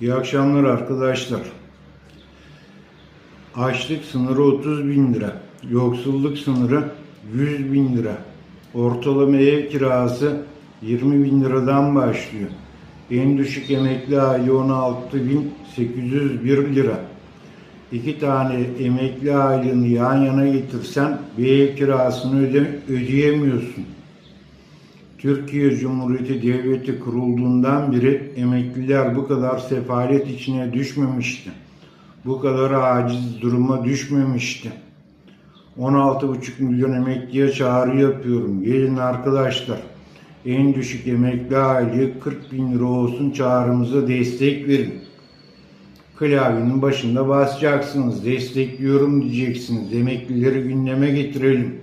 İyi akşamlar arkadaşlar. Açlık sınırı 30 bin lira. Yoksulluk sınırı 100 bin lira. Ortalama ev kirası 20 bin liradan başlıyor. En düşük emekli aile 16.801 lira. İki tane emekli aylığını yan yana getirsen bir ev kirasını öde ödeyemiyorsun. Türkiye Cumhuriyeti Devleti kurulduğundan beri emekliler bu kadar sefalet içine düşmemişti. Bu kadar aciz duruma düşmemişti. 16,5 milyon emekliye çağrı yapıyorum. Gelin arkadaşlar. En düşük emekli aylığı 40 bin lira olsun çağrımıza destek verin. Klavyenin başında basacaksınız. Destekliyorum diyeceksiniz. Emeklileri gündeme getirelim.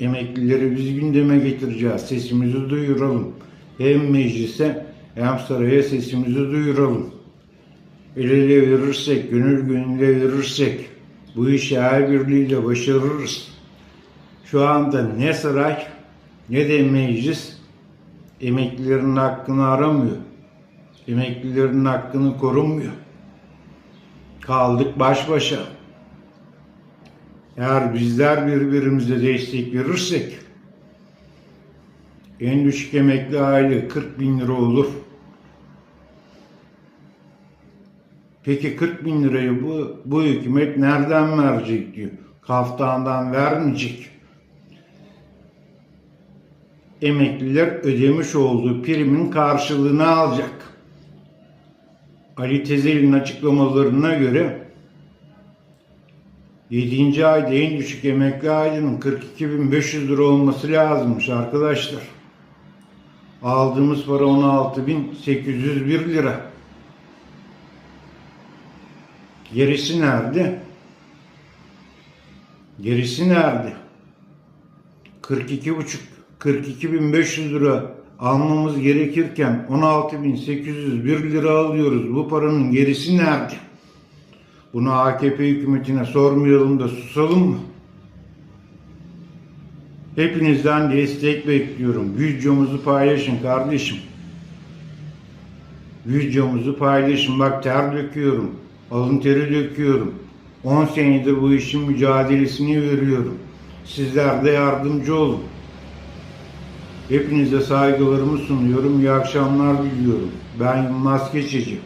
Emeklileri biz gündeme getireceğiz. Sesimizi duyuralım. Hem meclise hem saraya sesimizi duyuralım. El ele verirsek, gönül gönüle verirsek bu işi el birliğiyle başarırız. Şu anda ne saray ne de meclis emeklilerin hakkını aramıyor. Emeklilerin hakkını korumuyor. Kaldık baş başa. Eğer bizler birbirimize destek verirsek en düşük emekli aile 40 bin lira olur. Peki 40 bin lirayı bu, bu hükümet nereden verecek diyor. Kaftandan vermeyecek. Emekliler ödemiş olduğu primin karşılığını alacak. Ali Tezel'in açıklamalarına göre 7. ayda en düşük emekli aylığının 42.500 lira olması lazımmış arkadaşlar. Aldığımız para 16.801 lira. Gerisi nerede? Gerisi nerede? 42,5 42.500 lira almamız gerekirken 16.801 lira alıyoruz. Bu paranın gerisi nerede? Bunu AKP hükümetine sormayalım da susalım mı? Hepinizden destek bekliyorum. Videomuzu paylaşın kardeşim. Videomuzu paylaşın. Bak ter döküyorum. Alın teri döküyorum. 10 senedir bu işin mücadelesini veriyorum. Sizler de yardımcı olun. Hepinize saygılarımı sunuyorum. İyi akşamlar diliyorum. Ben Yılmaz Keçeci.